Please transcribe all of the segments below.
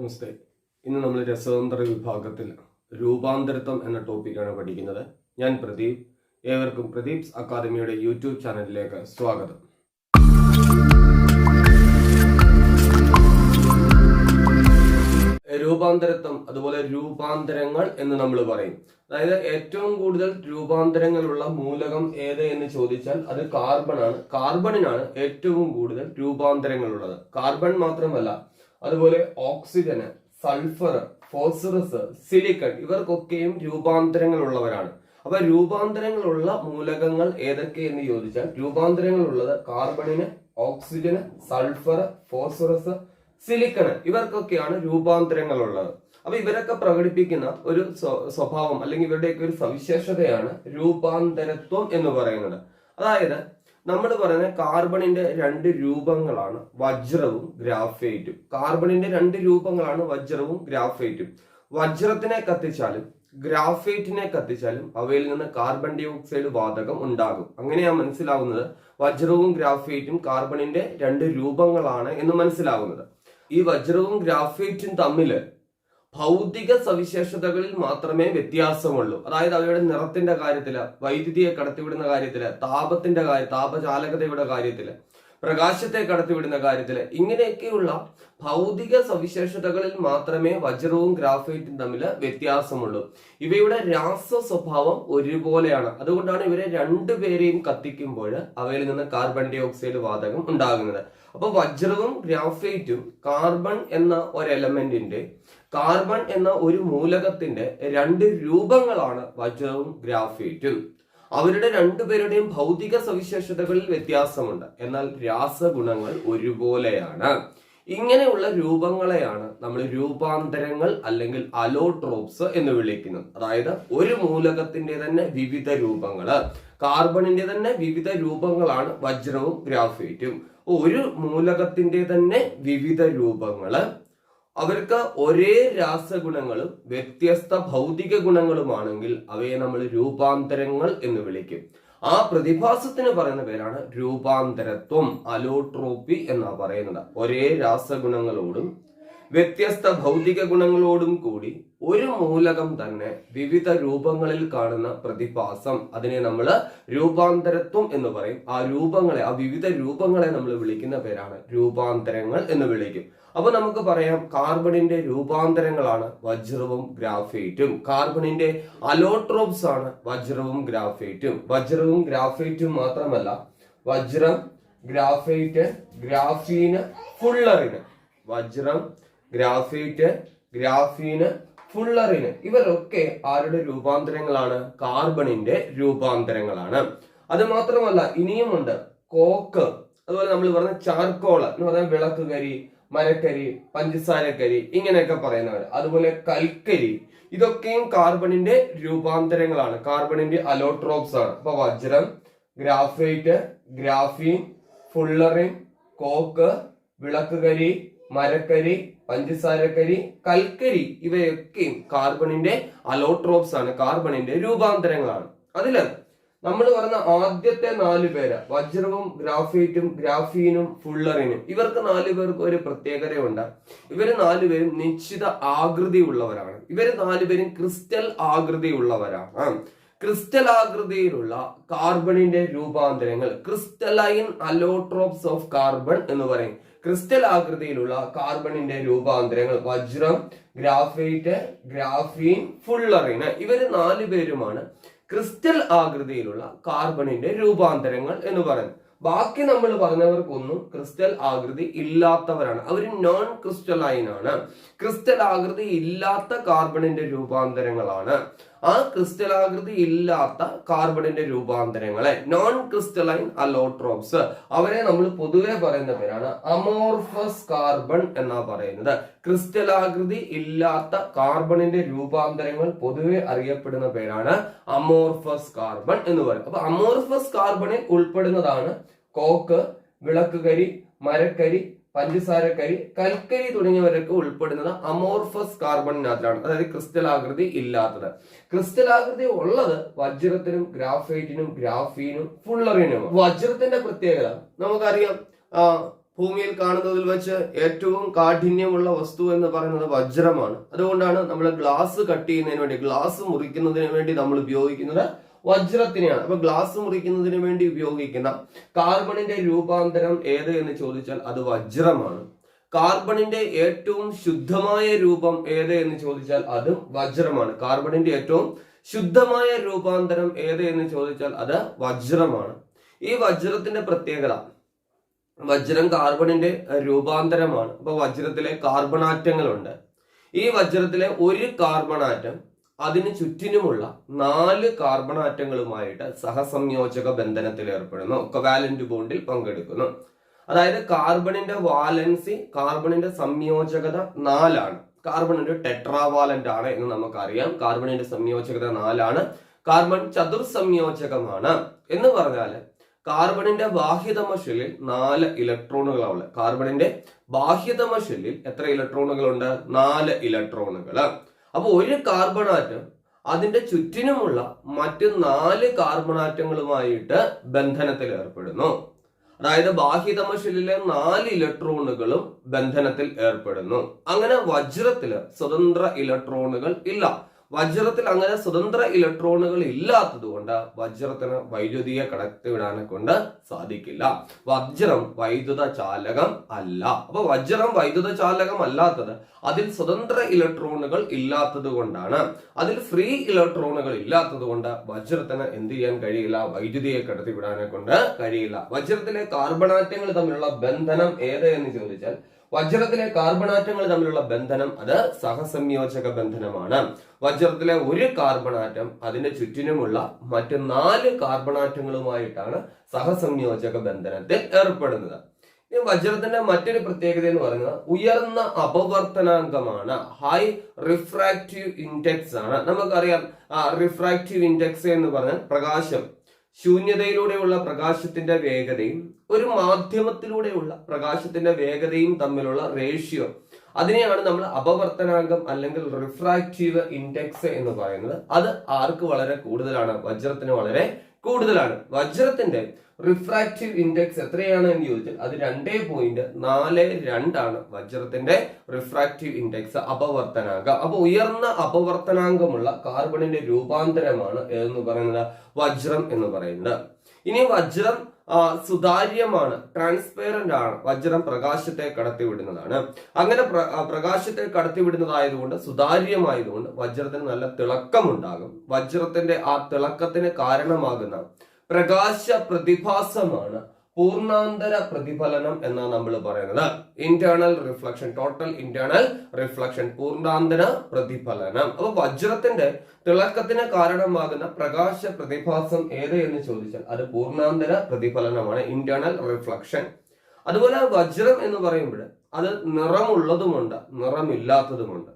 നമസ്തേ. ഇന്ന് നമ്മൾ രസതന്ത്ര വിഭാഗത്തിൽ രൂപാന്തരത്വം എന്ന ടോപ്പിക്കാണ് പഠിക്കുന്നത്. ഞാൻ പ്രദീപ്. ഏവർക്കും പ്രദീപ്സ് അക്കാദമിയുടെ യൂട്യൂബ് ചാനലിലേക്ക് സ്വാഗതം. രൂപാന്തരത്വം അതുപോലെ രൂപാന്തരങ്ങൾ എന്ന് നമ്മൾ പറയും. അതായത് ഏറ്റവും കൂടുതൽ രൂപാന്തരങ്ങളുള്ള മൂലകം ഏത് എന്ന് ചോദിച്ചാൽ അത് കാർബൺ ആണ് കാർബണിനാണ് ഏറ്റവും കൂടുതൽ രൂപാന്തരങ്ങളുള്ളത്. കാർബൺ മാത്രമല്ല അതുപോലെ ഓക്സിജന് സൾഫർ ഫോസ്ഫറസ് സിലിക്കൺ ഇവർക്കൊക്കെയും രൂപാന്തരങ്ങൾ ഉള്ളവരാണ് അപ്പൊ രൂപാന്തരങ്ങളുള്ള മൂലകങ്ങൾ ഏതൊക്കെ എന്ന് ചോദിച്ചാൽ രൂപാന്തരങ്ങളുള്ളത് കാർബണിന് ഓക്സിജന് സൾഫർ ഫോസ്ഫറസ് സിലിക്കണ് ഇവർക്കൊക്കെയാണ് രൂപാന്തരങ്ങൾ ഉള്ളത് അപ്പൊ ഇവരൊക്കെ പ്രകടിപ്പിക്കുന്ന ഒരു സ്വഭാവം അല്ലെങ്കിൽ ഇവരുടെയൊക്കെ ഒരു സവിശേഷതയാണ് രൂപാന്തരത്വം എന്ന് പറയുന്നത്. അതായത് നമ്മൾ പറയുന്ന കാർബണിന്റെ രണ്ട് രൂപങ്ങളാണ് വജ്രവും ഗ്രാഫൈറ്റും. കാർബണിന്റെ രണ്ട് രൂപങ്ങളാണ് വജ്രവും ഗ്രാഫൈറ്റും. വജ്രത്തിനെ കത്തിച്ചാലും ഗ്രാഫൈറ്റിനെ കത്തിച്ചാലും അവയിൽ നിന്ന് കാർബൺ ഡൈ ഓക്സൈഡ് വാതകം ഉണ്ടാകും. അങ്ങനെയാണ് മനസ്സിലാവുന്നത് വജ്രവും ഗ്രാഫൈറ്റും കാർബണിന്റെ രണ്ട് രൂപങ്ങളാണ് എന്ന് മനസ്സിലാവുന്നത്. ഈ വജ്രവും ഗ്രാഫൈറ്റും തമ്മിൽ ഭൗതിക സവിശേഷതകളിൽ മാത്രമേ വ്യത്യാസമുള്ളൂ. അതായത് അവയുടെ നിറത്തിന്റെ കാര്യത്തിൽ വൈദ്യുതിയെ കടത്തിവിടുന്ന കാര്യത്തിൽ താപത്തിന്റെ കാര്യം താപചാലകതയുടെ കാര്യത്തിൽ. പ്രകാശത്തെ കടത്തിവിടുന്ന കാര്യത്തിൽ ഇങ്ങനെയൊക്കെയുള്ള ഭൗതിക സവിശേഷതകളിൽ മാത്രമേ വജ്രവും ഗ്രാഫൈറ്റും തമ്മിൽ വ്യത്യാസമുള്ളൂ. ഇവയുടെ രാസ സ്വഭാവം ഒരുപോലെയാണ്. അതുകൊണ്ടാണ് ഇവരെ രണ്ടുപേരെയും കത്തിക്കുമ്പോൾ അവയിൽ നിന്ന് കാർബൺ ഡൈ ഓക്സൈഡ് വാതകം ഉണ്ടാകുന്നത്. അപ്പൊ വജ്രവും ഗ്രാഫൈറ്റും കാർബൺ എന്ന ഒരു എലമെന്റിന്റെ കാർബൺ എന്ന ഒരു മൂലകത്തിന്റെ രണ്ട് രൂപങ്ങളാണ് വജ്രവും ഗ്രാഫൈറ്റും. അവരുടെ രണ്ടുപേരുടെയും ഭൗതിക സവിശേഷതകളിൽ വ്യത്യാസമുണ്ട്. എന്നാൽ രാസഗുണങ്ങൾ ഒരുപോലെയാണ്. ഇങ്ങനെയുള്ള രൂപങ്ങളെയാണ് നമ്മൾ രൂപാന്തരങ്ങൾ അല്ലെങ്കിൽ അലോട്രോപ്സ് എന്ന് വിളിക്കുന്നത്. അതായത് ഒരു മൂലകത്തിന്റെ തന്നെ വിവിധ രൂപങ്ങൾ. കാർബണിന്റെ തന്നെ വിവിധ രൂപങ്ങളാണ് വജ്രവും ഗ്രാഫൈറ്റും. ഒരു മൂലകത്തിന്റെ തന്നെ വിവിധ രൂപങ്ങൾ അവർക്ക് ഒരേ രാസഗുണങ്ങളും വ്യത്യസ്ത ഭൗതിക ഗുണങ്ങളുമാണെങ്കിൽ അവയെ നമ്മൾ രൂപാന്തരങ്ങൾ എന്ന് വിളിക്കും. ആ പ്രതിഭാസത്തിന് പറയുന്ന പേരാണ് രൂപാന്തരത്വം അലോട്രോപ്പി എന്നാ പറയുന്നത്. ഒരേ രാസഗുണങ്ങളോടും വ്യത്യസ്ത ഭൗതിക ഗുണങ്ങളോടും കൂടി ഒരു മൂലകം തന്നെ വിവിധ രൂപങ്ങളിൽ കാണുന്ന പ്രതിഭാസം. അതിനെ നമ്മൾ രൂപാന്തരത്വം എന്ന് പറയും. ആ രൂപങ്ങളെ ആ വിവിധ രൂപങ്ങളെ നമ്മൾ വിളിക്കുന്ന പേരാണ് രൂപാന്തരങ്ങൾ എന്ന് വിളിക്കും. അപ്പൊ നമുക്ക് പറയാം കാർബണിന്റെ രൂപാന്തരങ്ങളാണ് വജ്രവും ഗ്രാഫൈറ്റും. കാർബണിന്റെ അലോട്രോപ്സ് ആണ് വജ്രവും ഗ്രാഫൈറ്റും. വജ്രവും ഗ്രാഫൈറ്റും മാത്രമല്ല വജ്രം ഗ്രാഫൈറ്റ് ഗ്രാഫീന് ഫുള്ളറിന്. വജ്രം ഗ്രാഫൈറ്റ് ഗ്രാഫീന് ഫുള്ളറിന്. ഇവരൊക്കെ ആരുടെ രൂപാന്തരങ്ങളാണ്? കാർബണിന്റെ രൂപാന്തരങ്ങളാണ്. അത് മാത്രമല്ല ഇനിയുമുണ്ട് കോക്ക്. അതുപോലെ നമ്മൾ പറഞ്ഞ ചാർക്കോൾ എന്ന് പറഞ്ഞാൽ വിളക്ക് കരി മരക്കരി പഞ്ചസാരക്കരി ഇങ്ങനെയൊക്കെ പറയുന്നവർ അതുപോലെ കൽക്കരി ഇതൊക്കെയും കാർബണിന്റെ രൂപാന്തരങ്ങളാണ്. കാർബണിന്റെ അലോട്രോപ്സ് ആണ്. അപ്പൊ വജ്രം ഗ്രാഫൈറ്റ് ഗ്രാഫീൻ ഫുള്ളറിൻ കോക്ക് വിളക്കുകരി മരക്കരി പഞ്ചസാരക്കരി കൽക്കരി ഇവയൊക്കെയും കാർബണിന്റെ അലോട്രോപ്സ് ആണ്. കാർബണിന്റെ രൂപാന്തരങ്ങളാണ്. അതിൽ നമ്മൾ പറഞ്ഞ ആദ്യത്തെ നാല് പേര്. വജ്രവും ഗ്രാഫൈറ്റും ഗ്രാഫീനും ഫുള്ളറിനും. ഇവർക്ക് നാലു പേർക്ക് ഒരു പ്രത്യേകതയുണ്ട്. ഇവർ നാലുപേരും നിശ്ചിത ആകൃതി ഉള്ളവരാണ് ഇവർ നാലുപേരും ക്രിസ്റ്റൽ ആകൃതി ഉള്ളവരാണ് ക്രിസ്റ്റൽ ആകൃതിയിലുള്ള കാർബണിന്റെ രൂപാന്തരങ്ങൾ. ക്രിസ്റ്റലൈൻ അലോട്രോപ്സ് ഓഫ് കാർബൺ എന്ന് പറയും. ക്രിസ്റ്റൽ ആകൃതിയിലുള്ള കാർബണിന്റെ രൂപാന്തരങ്ങൾ വജ്രം ഗ്രാഫൈറ്റ് ഗ്രാഫീൻ ഫുള്ളറിന് ഇവർ നാല് പേരുമാണ് ക്രിസ്റ്റൽ ആകൃതിയിലുള്ള കാർബണിന്റെ രൂപാന്തരങ്ങൾ എന്ന് പറയുന്നത് ബാക്കി നമ്മൾ പറഞ്ഞവർക്കൊന്നും ക്രിസ്റ്റൽ ആകൃതി ഇല്ലാത്തവരാണ്. അവർ നോൺ ക്രിസ്റ്റലൈൻ ആണ്. ക്രിസ്റ്റൽ ആകൃതി ഇല്ലാത്ത കാർബണിന്റെ രൂപാന്തരങ്ങളാണ്. ആ ക്രിസ്റ്റലാകൃതി ഇല്ലാത്ത കാർബണിന്റെ രൂപാന്തരങ്ങളെ നോൺ ക്രിസ്റ്റലൈൻ അലോട്രോപ്സ് അവരെ നമ്മൾ പൊതുവെ പറയുന്ന പേരാണ് അമോർഫസ് കാർബൺ എന്നാ പറയുന്നത്. ക്രിസ്റ്റലാകൃതി ഇല്ലാത്ത കാർബണിന്റെ രൂപാന്തരങ്ങൾ പൊതുവെ അറിയപ്പെടുന്ന പേരാണ് അമോർഫസ് കാർബൺ എന്ന് പറയും. അപ്പൊ അമോർഫസ് കാർബണിൽ ഉൾപ്പെടുന്നതാണ് കോക്ക് വിളക്കുകരി മരക്കരി പഞ്ചസാരക്കരി കൽക്കരി തുടങ്ങിയവരൊക്കെ ഉൾപ്പെടുന്നത് അമോർഫസ് കാർബണിനകത്തിലാണ് അതായത് ക്രിസ്റ്റൽ ആകൃതി ഇല്ലാത്തത്. ക്രിസ്റ്റൽ ആകൃതി ഉള്ളത് വജ്രത്തിനും ഗ്രാഫൈറ്റിനും ഗ്രാഫീനും ഫുള്ളറിനും വജ്രത്തിന്റെ പ്രത്യേകത നമുക്കറിയാം. ഭൂമിയിൽ കാണുന്നതിൽ വെച്ച് ഏറ്റവും കാഠിന്യമുള്ള വസ്തു എന്ന് പറയുന്നത് വജ്രമാണ്. അതുകൊണ്ടാണ് നമ്മൾ ഗ്ലാസ് കട്ട് ചെയ്യുന്നതിന് വേണ്ടി ഗ്ലാസ് മുറിക്കുന്നതിന് വേണ്ടി നമ്മൾ ഉപയോഗിക്കുന്നത് വജ്രത്തിനെയാണ്. അപ്പൊ ഗ്ലാസ് മുറിക്കുന്നതിന് വേണ്ടി ഉപയോഗിക്കുന്ന കാർബണിന്റെ രൂപാന്തരം ഏത് എന്ന് ചോദിച്ചാൽ അത് വജ്രമാണ്. കാർബണിന്റെ ഏറ്റവും ശുദ്ധമായ രൂപം ഏത് എന്ന് ചോദിച്ചാൽ അത് വജ്രമാണ്. കാർബണിന്റെ ഏറ്റവും ശുദ്ധമായ രൂപാന്തരം ഏത് എന്ന് ചോദിച്ചാൽ അത് വജ്രമാണ്. ഈ വജ്രത്തിന്റെ പ്രത്യേകത വജ്രം കാർബണിന്റെ രൂപാന്തരമാണ്. അപ്പൊ വജ്രത്തിലെ കാർബണാറ്റങ്ങളുണ്ട് ഈ വജ്രത്തിലെ ഒരു കാർബണാറ്റം അതിന് ചുറ്റിനുമുള്ള നാല് കാർബൺ ആറ്റങ്ങളുമായിട്ട് സഹസംയോജക ബന്ധനത്തിൽ ഏർപ്പെടുന്നു. കൊവാലന്റ് ബോണ്ടിൽ പങ്കെടുക്കുന്നു. അതായത് കാർബണിന്റെ വാലൻസി കാർബണിന്റെ സംയോജകത നാലാണ്. കാർബൺ ഒരു ടെട്രാവാലന്റ് ആണ് എന്ന് നമുക്കറിയാം. കാർബണിന്റെ സംയോജകത നാലാണ്. കാർബൺ ചതുർസംയോജകമാണ്. എന്ന് പറഞ്ഞാൽ കാർബണിന്റെ ബാഹ്യതമ ഷെല്ലിൽ നാല് ഇലക്ട്രോണുകളാണ് കാർബണിന്റെ ബാഹ്യതമ ഷെല്ലിൽ എത്ര ഇലക്ട്രോണുകളുണ്ട്? നാല് ഇലക്ട്രോണുകൾ അപ്പൊ ഒരു കാർബൺ ആറ്റം അതിന്റെ ചുറ്റിനുമുള്ള മറ്റ് നാല് കാർബണാറ്റങ്ങളുമായിട്ട് ബന്ധനത്തിൽ ഏർപ്പെടുന്നു. അതായത് ബാഹ്യതമ ഷെല്ലിലെ നാല് ഇലക്ട്രോണുകളും ബന്ധനത്തിൽ ഏർപ്പെടുന്നു. അങ്ങനെ വജ്രത്തിൽ സ്വതന്ത്ര ഇലക്ട്രോണുകൾ ഇല്ല. വജ്രത്തിൽ അങ്ങനെ സ്വതന്ത്ര ഇലക്ട്രോണുകൾ ഇല്ലാത്തത് കൊണ്ട് വജ്രത്തിന് വൈദ്യുതിയെ കടത്തിവിടാനെ കൊണ്ട് സാധിക്കില്ല. വജ്രം വൈദ്യുത ചാലകം അല്ല. അപ്പൊ വജ്രം വൈദ്യുത ചാലകം അല്ലാത്തത് അതിൽ സ്വതന്ത്ര ഇലക്ട്രോണുകൾ ഇല്ലാത്തത് കൊണ്ടാണ്. അതിൽ ഫ്രീ ഇലക്ട്രോണുകൾ ഇല്ലാത്തത് കൊണ്ട് വജ്രത്തിന് എന്ത് ചെയ്യാൻ കഴിയില്ല? വൈദ്യുതിയെ കടത്തിവിടാനെ കൊണ്ട് കഴിയില്ല. വജ്രത്തിലെ കാർബണാറ്റങ്ങൾ തമ്മിലുള്ള ബന്ധനം ഏത് എന്ന് ചോദിച്ചാൽ വജ്രത്തിലെ കാർബണാറ്റങ്ങൾ തമ്മിലുള്ള ബന്ധനം അത് സഹസംയോജക ബന്ധനമാണ്. വജ്രത്തിലെ ഒരു കാർബണാറ്റം അതിന്റെ ചുറ്റിനുമുള്ള മറ്റ് നാല് കാർബണാറ്റങ്ങളുമായിട്ടാണ് സഹസംയോജക ബന്ധനത്തിൽ ഏർപ്പെടുന്നത്. ഇനി വജ്രത്തിന്റെ മറ്റൊരു പ്രത്യേകത എന്ന് പറയുന്നത് ഉയർന്ന അപവർത്തനാങ്കമാണ് ഹൈ റിഫ്രാക്റ്റീവ് ഇൻഡെക്സ് ആണ്. നമുക്കറിയാം റിഫ്രാക്റ്റീവ് ഇൻഡെക്സ് എന്ന് പറഞ്ഞാൽ പ്രകാശം. ശൂന്യതയിലൂടെയുള്ള പ്രകാശത്തിന്റെ വേഗതയും ഒരു മാധ്യമത്തിലൂടെയുള്ള പ്രകാശത്തിന്റെ വേഗതയും തമ്മിലുള്ള റേഷ്യോ അതിനെയാണ് നമ്മൾ അപവർത്തനാംഗം അല്ലെങ്കിൽ റിഫ്രാക്റ്റീവ് ഇൻഡെക്സ് എന്ന് പറയുന്നത്. അത് ആർക്ക് വളരെ കൂടുതലാണ്? വജ്രത്തിന് വളരെ കൂടുതലാണ്. വജ്രത്തിന്റെ റിഫ്രാക്റ്റീവ് ഇൻഡെക്സ് എത്രയാണ് എന്ന് ചോദിച്ചാൽ അത് രണ്ടേ പോയിന്റ് നാല് രണ്ടാണ്. വജ്രത്തിന്റെ റിഫ്രാക്റ്റീവ് ഇൻഡെക്സ് അപവർത്തനാങ്കം. അപ്പൊ ഉയർന്ന അപവർത്തനാങ്കമുള്ള കാർബണിന്റെ രൂപാന്തരമാണ് എന്ന് പറയുന്നത്? വജ്രം എന്ന് പറയുന്നത്. ഇനി വജ്രം സുതാര്യമാണ് ട്രാൻസ്പെയറന്റ് ആണ്. വജ്രം പ്രകാശത്തെ കടത്തിവിടുന്നതാണ്. അങ്ങനെ പ്രകാശത്തെ കടത്തിവിടുന്നതായതുകൊണ്ട് സുതാര്യമായതുകൊണ്ട് വജ്രത്തിന് നല്ല തിളക്കമുണ്ടാകും. വജ്രത്തിന്റെ ആ തിളക്കത്തിന് കാരണമാകുന്ന പ്രകാശ പ്രതിഭാസമാണ് പൂർണാന്തര പ്രതിഫലനം എന്നാണ് നമ്മൾ പറയുന്നത്. Internal reflection total internal reflection പൂർണാന്തര പ്രതിഫലനം. അപ്പൊ വജ്രത്തിന്റെ തിളക്കത്തിന് കാരണമാകുന്ന പ്രകാശ പ്രതിഭാസം ഏത് എന്ന് ചോദിച്ചാൽ അത് പൂർണാന്തര പ്രതിഫലനമാണ് ഇന്റേണൽ റിഫ്ലക്ഷൻ അതുപോലെ വജ്രം എന്ന് പറയുമ്പോൾ അത് നിറമുള്ളതുമുണ്ട് നിറമില്ലാത്തതുമുണ്ട്.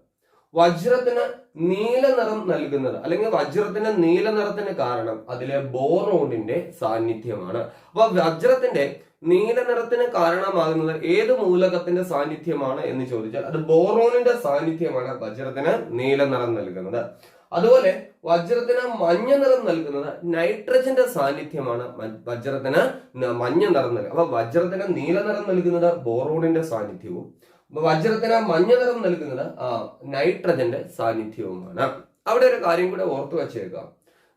വജ്രത്തിന് നീല നിറം നൽകുന്നത് അല്ലെങ്കിൽ വജ്രത്തിന്റെ നീല നിറത്തിന് കാരണം അതിലെ ബോറോണിന്റെ സാന്നിധ്യമാണ്. അപ്പൊ വജ്രത്തിന്റെ നീല നിറത്തിന് കാരണമാകുന്നത് ഏത് മൂലകത്തിന്റെ സാന്നിധ്യമാണ് എന്ന് ചോദിച്ചാൽ അത് ബോറോണിന്റെ സാന്നിധ്യമാണ് വജ്രത്തിന് നീല നിറം നൽകുന്നത്. അതുപോലെ വജ്രത്തിന് മഞ്ഞ നിറം നൽകുന്നത് നൈട്രജന്റെ സാന്നിധ്യമാണ് വജ്രത്തിന് മഞ്ഞ നിറം നൽകുന്നത്. അപ്പൊ വജ്രത്തിന് നീല നിറം നൽകുന്നത് ബോറോണിന്റെ സാന്നിധ്യവും വജ്രത്തിന് മഞ്ഞ നിറം നൽകുന്നത് ആ നൈട്രജന്റെ സാന്നിധ്യവുമാണ്. അവിടെ ഒരു കാര്യം കൂടെ ഓർത്തു വച്ചേക്കാം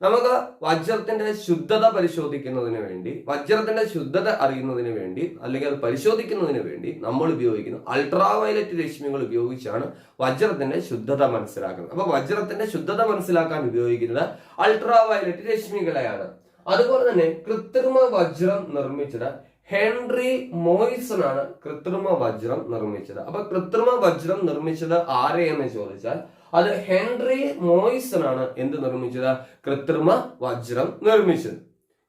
നമുക്ക് വജ്രത്തിന്റെ ശുദ്ധത പരിശോധിക്കുന്നതിന് വേണ്ടി വജ്രത്തിന്റെ ശുദ്ധത അറിയുന്നതിന് വേണ്ടി അല്ലെങ്കിൽ അത് പരിശോധിക്കുന്നതിന് വേണ്ടി നമ്മൾ ഉപയോഗിക്കുന്ന അൾട്രാവയലറ്റ് രശ്മികൾ ഉപയോഗിച്ചാണ് വജ്രത്തിന്റെ ശുദ്ധത മനസ്സിലാക്കുന്നത്. അപ്പൊ വജ്രത്തിന്റെ ശുദ്ധത മനസ്സിലാക്കാൻ ഉപയോഗിക്കുന്നത് അൾട്രാ വയലറ്റ് രശ്മികളെയാണ്. അതുപോലെ തന്നെ കൃത്രിമ വജ്രം നിർമ്മിച്ചത് ഹെൻറി മോയിസൺ ആണ് കൃത്രിമ വജ്രം നിർമ്മിച്ചത്. അപ്പൊ കൃത്രിമ വജ്രം നിർമ്മിച്ചത് എന്ന് ചോദിച്ചാൽ അത് ഹെൻറി മോയിസൺ ആണ് എന്ത് നിർമ്മിച്ചത്? കൃത്രിമ വജ്രം നിർമ്മിച്ചത്.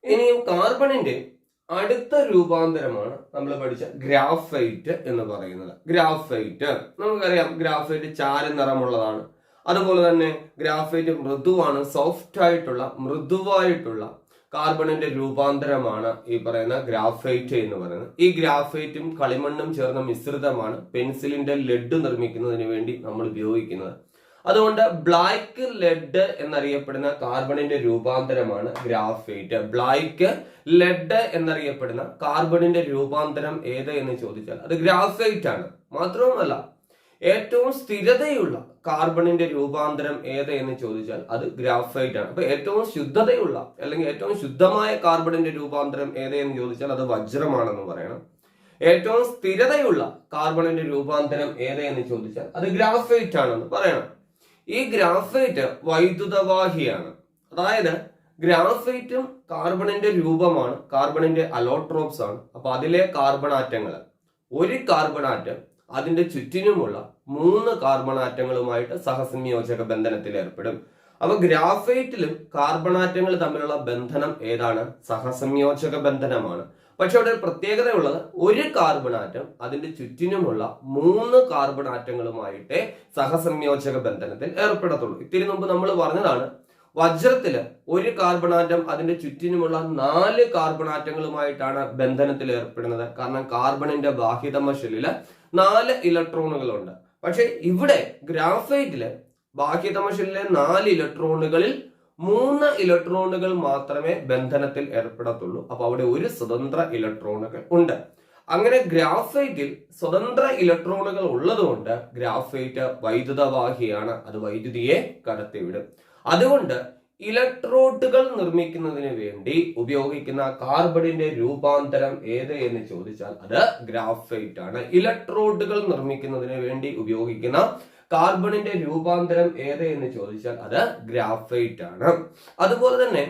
ഇനിയും കാർബണിന്റെ അടുത്ത രൂപാന്തരമാണ് നമ്മൾ പഠിച്ച ഗ്രാഫൈറ്റ് എന്ന് പറയുന്നത്. ഗ്രാഫൈറ്റ്. നമുക്കറിയാം ഗ്രാഫൈറ്റ് ചാര നിറമുള്ളതാണ്. അതുപോലെ തന്നെ ഗ്രാഫൈറ്റ് മൃദുവാണ് സോഫ്റ്റ് ആയിട്ടുള്ള മൃദുവായിട്ടുള്ള കാർബണിന്റെ രൂപാന്തരമാണ് ഈ പറയുന്ന ഗ്രാഫൈറ്റ് എന്ന് പറയുന്നത്. ഈ ഗ്രാഫൈറ്റും കളിമണ്ണും ചേർന്ന മിശ്രിതമാണ് പെൻസിലിന്റെ ലെഡ് നിർമ്മിക്കുന്നതിന് വേണ്ടി നമ്മൾ ഉപയോഗിക്കുന്നത്. അതുകൊണ്ട് ബ്ലാക്ക് ലെഡ് എന്നറിയപ്പെടുന്ന കാർബണിന്റെ രൂപാന്തരമാണ് ഗ്രാഫൈറ്റ്. ബ്ലാക്ക് ലെഡ് എന്നറിയപ്പെടുന്ന കാർബണിന്റെ രൂപാന്തരം ഏത് എന്ന് ചോദിച്ചാൽ അത് ഗ്രാഫൈറ്റ് ആണ്. മാത്രവുമല്ല ഏറ്റവും സ്ഥിരതയുള്ള കാർബണിന്റെ രൂപാന്തരം ഏത് എന്ന് ചോദിച്ചാൽ അത് ഗ്രാഫൈറ്റ് ആണ്. അപ്പൊ ഏറ്റവും ശുദ്ധതയുള്ള അല്ലെങ്കിൽ ഏറ്റവും ശുദ്ധമായ കാർബണിന്റെ രൂപാന്തരം ഏത് എന്ന് ചോദിച്ചാൽ അത് വജ്രമാണെന്ന് പറയണം. ഏറ്റവും സ്ഥിരതയുള്ള കാർബണിന്റെ രൂപാന്തരം ഏത് എന്ന് ചോദിച്ചാൽ അത് ഗ്രാഫൈറ്റ് ആണെന്ന് പറയണം. ഈ ഗ്രാഫൈറ്റ് വൈദ്യുതവാഹിയാണ്. അതായത് ഗ്രാഫൈറ്റും കാർബണിന്റെ രൂപമാണ് കാർബണിന്റെ അലോട്രോപ്സ് ആണ്. അപ്പൊ അതിലെ കാർബൺ ആറ്റങ്ങൾ ഒരു കാർബൺ ആറ്റം അതിന്റെ ചുറ്റിനുമുള്ള മൂന്ന് കാർബൺ ആറ്റങ്ങളുമായിട്ട് സഹസംയോജക ബന്ധനത്തിൽ ഏർപ്പെടും. അപ്പൊ ഗ്രാഫൈറ്റിലും കാർബൺ ആറ്റങ്ങൾ തമ്മിലുള്ള ബന്ധനം ഏതാണ്? സഹസംയോജക ബന്ധനമാണ്. പക്ഷെ അവിടെ പ്രത്യേകതയുള്ളത് പ്രത്യേകത ഒരു കാർബൺ ആറ്റം അതിന്റെ ചുറ്റിനുമുള്ള മൂന്ന് കാർബൺ ആറ്റങ്ങളുമായിട്ടേ സഹസംയോജക ബന്ധനത്തിൽ ഏർപ്പെടത്തുള്ളൂ. ഇത്തിരി മുമ്പ് നമ്മൾ പറഞ്ഞതാണ് വജ്രത്തിൽ ഒരു കാർബൺ ആറ്റം അതിന്റെ ചുറ്റിനുമുള്ള നാല് കാർബൺ ആറ്റങ്ങളുമായിട്ടാണ് ബന്ധനത്തിൽ ഏർപ്പെടുന്നത്. കാരണം കാർബണിന്റെ ബാഹ്യതമ ഷെല്ലിൽ നാല് ഇലക്ട്രോണുകളുണ്ട്. പക്ഷെ ഇവിടെ ഗ്രാഫൈറ്റിൽ ബാക്കി തമശിലെ നാല് ഇലക്ട്രോണുകളിൽ മൂന്ന് ഇലക്ട്രോണുകൾ മാത്രമേ ബന്ധനത്തിൽ ഏർപ്പെടത്തുള്ളൂ. അപ്പൊ അവിടെ ഒരു സ്വതന്ത്ര ഇലക്ട്രോണുകൾ ഉണ്ട്. അങ്ങനെ ഗ്രാഫൈറ്റിൽ സ്വതന്ത്ര ഇലക്ട്രോണുകൾ ഉള്ളതുകൊണ്ട് ഗ്രാഫൈറ്റ് വൈദ്യുതവാഹിയാണ് അത് വൈദ്യുതിയെ കടത്തിവിടും. അതുകൊണ്ട് ഇലക്ട്രോഡുകൾ നിർമ്മിക്കുന്നതിന് വേണ്ടി ഉപയോഗിക്കുന്ന കാർബണിന്റെ രൂപാന്തരം ഏത് എന്ന് ചോദിച്ചാൽ അത് ഗ്രാഫൈറ്റ് ആണ്. ഇലക്ട്രോഡുകൾ നിർമ്മിക്കുന്നതിന് വേണ്ടി ഉപയോഗിക്കുന്ന കാർബണിന്റെ രൂപാന്തരം ഏത് എന്ന് ചോദിച്ചാൽ അത് ഗ്രാഫൈറ്റ് ആണ്. അതുപോലെ തന്നെ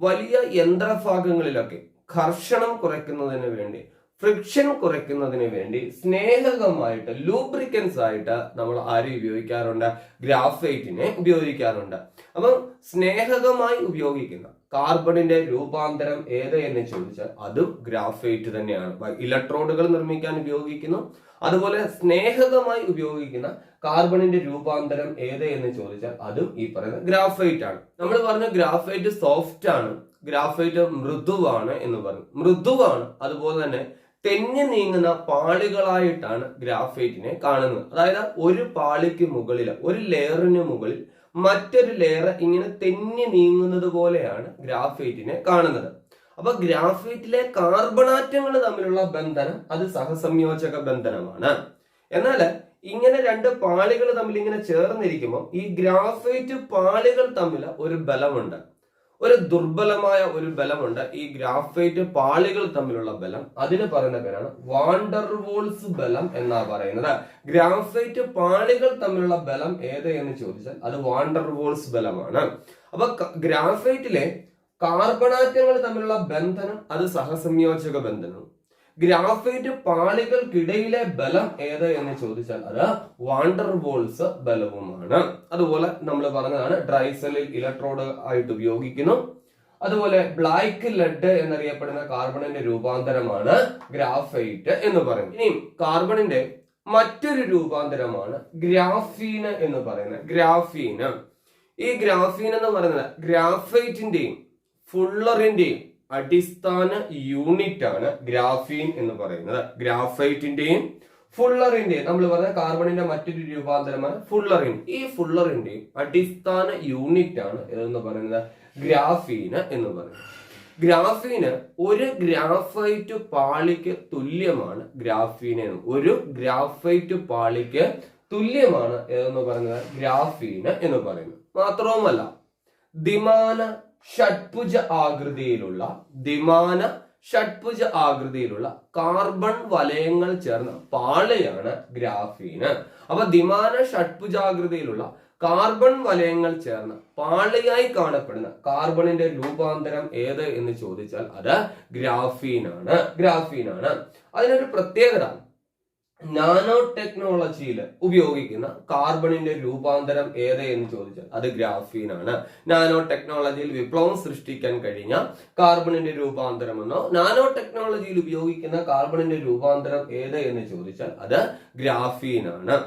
വലിയ യന്ത്രഭാഗങ്ങളിലൊക്കെ കർഷണം കുറയ്ക്കുന്നതിന് വേണ്ടി ഫ്രിക്ഷൻ കുറയ്ക്കുന്നതിന് വേണ്ടി സ്നേഹകമായിട്ട് ലൂബ്രിക്കൻസ് ആയിട്ട് നമ്മൾ ആരും ഉപയോഗിക്കാറുണ്ട്? ഗ്രാഫൈറ്റിനെ ഉപയോഗിക്കാറുണ്ട്. അപ്പം സ്നേഹകമായി ഉപയോഗിക്കുന്ന കാർബണിന്റെ രൂപാന്തരം ഏത് എന്ന് ചോദിച്ചാൽ അതും ഗ്രാഫൈറ്റ് തന്നെയാണ്. ഇലക്ട്രോഡുകൾ നിർമ്മിക്കാൻ ഉപയോഗിക്കുന്നു. അതുപോലെ സ്നേഹകമായി ഉപയോഗിക്കുന്ന കാർബണിന്റെ രൂപാന്തരം ഏത് എന്ന് ചോദിച്ചാൽ അതും ഈ പറയുന്ന ഗ്രാഫൈറ്റ് ആണ്. നമ്മൾ പറഞ്ഞ ഗ്രാഫൈറ്റ് സോഫ്റ്റ് ആണ്. ഗ്രാഫൈറ്റ് മൃദുവാണ് എന്ന് പറഞ്ഞു. മൃദുവാണ്. അതുപോലെ തന്നെ തെന്നി നീങ്ങുന്ന പാളികളായിട്ടാണ് ഗ്രാഫൈറ്റിനെ കാണുന്നത്. അതായത് ഒരു പാളിക്ക് മുകളിൽ ഒരു ലെയറിന് മുകളിൽ മറ്റൊരു ലെയർ ഇങ്ങനെ തെന്നി നീങ്ങുന്നത് പോലെയാണ് ഗ്രാഫൈറ്റിനെ കാണുന്നത്. അപ്പൊ ഗ്രാഫൈറ്റിലെ കാർബണാറ്റങ്ങൾ തമ്മിലുള്ള ബന്ധനം അത് സഹസംയോജക ബന്ധനമാണ്. എന്നാൽ ഇങ്ങനെ രണ്ട് പാളികൾ തമ്മിൽ ഇങ്ങനെ ചേർന്നിരിക്കുമ്പോൾ ഈ ഗ്രാഫൈറ്റ് പാളികൾ തമ്മിൽ ഒരു ബലമുണ്ട്. ഒരു ദുർബലമായ ഒരു ബലമുണ്ട്. ഈ ഗ്രാഫൈറ്റ് പാളികൾ തമ്മിലുള്ള ബലം. അതിന് പറയുന്ന പേരാണ് വാണ്ടർവോൾസ് ബലം എന്നാ പറയുന്നത്. ഗ്രാഫൈറ്റ് പാളികൾ തമ്മിലുള്ള ബലം ഏത് എന്ന് ചോദിച്ചാൽ അത് വാണ്ടർവോൾസ് ബലമാണ്. അപ്പൊ ഗ്രാഫൈറ്റിലെ കാർബണാറ്റങ്ങൾ തമ്മിലുള്ള ബന്ധനം അത് സഹസംയോജക ബന്ധനം ഗ്രാഫൈറ്റ് പാളികൾക്കിടയിലെ ബലം ഏത് എന്ന് ചോദിച്ചാൽ അത് വാണ്ടർ വാണ്ടർവോൾസ് ബലവുമാണ്. അതുപോലെ നമ്മൾ പറഞ്ഞതാണ് ഡ്രൈസലിൽ ഇലക്ട്രോഡ് ആയിട്ട് ഉപയോഗിക്കുന്നു. അതുപോലെ ബ്ലാക്ക് ലെഡ് എന്നറിയപ്പെടുന്ന കാർബണിന്റെ രൂപാന്തരമാണ് ഗ്രാഫൈറ്റ് എന്ന് പറയുന്നത്. ഇനി കാർബണിന്റെ മറ്റൊരു രൂപാന്തരമാണ് ഗ്രാഫീന് എന്ന് പറയുന്നത്. ഗ്രാഫീന്. ഈ ഗ്രാഫീൻ എന്ന് പറയുന്നത് ഗ്രാഫൈറ്റിന്റെയും ഫുള്ളറിന്റെയും അടിസ്ഥാന യൂണിറ്റ് ആണ് ഗ്രാഫീൻ എന്ന് പറയുന്നത്. ഗ്രാഫൈറ്റിന്റെയും ഫുള്ളറിന്റെയും നമ്മൾ പറഞ്ഞ കാർബണിന്റെ മറ്റൊരു രൂപാന്തരമാണ് ഫുള്ളറിൻ. ഈ ഫുള്ളറിന്റെയും അടിസ്ഥാന യൂണിറ്റ് ആണ് എന്ന് പറയുന്നത്? ഗ്രാഫീന് എന്ന് പറയുന്നത്. ഗ്രാഫീന് ഒരു ഗ്രാഫൈറ്റ് പാളിക്ക് തുല്യമാണ്. ഗ്രാഫീൻ എന്ന് ഒരു ഗ്രാഫൈറ്റ് പാളിക്ക് തുല്യമാണ് എന്ന് പറയുന്നത്? ഗ്രാഫീന് എന്ന് പറയുന്നത്. മാത്രവുമല്ല ദ്വിമാന ഷഡ്ഭുജ ആകൃതിയിലുള്ള ദ്വിമാന ഷഡ്ഭുജ ആകൃതിയിലുള്ള കാർബൺ വലയങ്ങൾ ചേർന്ന പാളയാണ് ഗ്രാഫീന്. അപ്പൊ ദ്വിമാന ഷഡ്ഭുജാകൃതിയിലുള്ള കാർബൺ വലയങ്ങൾ ചേർന്ന പാളിയായി കാണപ്പെടുന്ന കാർബണിന്റെ രൂപാന്തരം ഏത് എന്ന് ചോദിച്ചാൽ അത് ഗ്രാഫീനാണ്. ഗ്രാഫീനാണ്. അതിനൊരു പ്രത്യേകത നാനോ ടെക്നോളജിയിൽ ഉപയോഗിക്കുന്ന കാർബണിന്റെ രൂപാന്തരം ഏതെന്ന് എന്ന് ചോദിച്ചാൽ അത് ഗ്രാഫീൻ ആണ് നാനോ ടെക്നോളജിയിൽ വിപ്ലവം സൃഷ്ടിക്കാൻ കഴിഞ്ഞ കാർബണിന്റെ രൂപാന്തരം രൂപാന്തരമെന്നോ നാനോ ടെക്നോളജിയിൽ ഉപയോഗിക്കുന്ന കാർബണിന്റെ രൂപാന്തരം ഏത് എന്ന് ചോദിച്ചാൽ അത് ഗ്രാഫീൻ ആണ്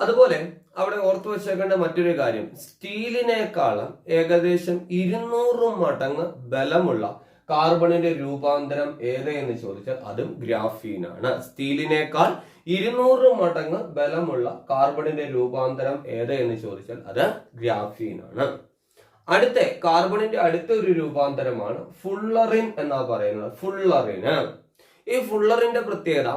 അതുപോലെ അവിടെ ഓർത്തു വെച്ചേക്കേണ്ട മറ്റൊരു കാര്യം സ്റ്റീലിനേക്കാളും ഏകദേശം ഇരുന്നൂറ് മടങ്ങ് ബലമുള്ള കാർബണിന്റെ രൂപാന്തരം ഏതെന്ന് എന്ന് ചോദിച്ചാൽ അതും ഗ്രാഫീൻ ആണ് സ്റ്റീലിനേക്കാൾ ഇരുന്നൂറ് മടങ്ങ് ബലമുള്ള കാർബണിന്റെ രൂപാന്തരം ഏതെന്ന് ചോദിച്ചാൽ അത് ഗ്രാഫീൻ ആണ് അടുത്ത കാർബണിന്റെ അടുത്ത ഒരു രൂപാന്തരമാണ് ഫുള്ളറിൻ എന്നാ പറയുന്നത്. ഫുള്ളറിന് ഈ ഫുള്ളറിന്റെ പ്രത്യേകത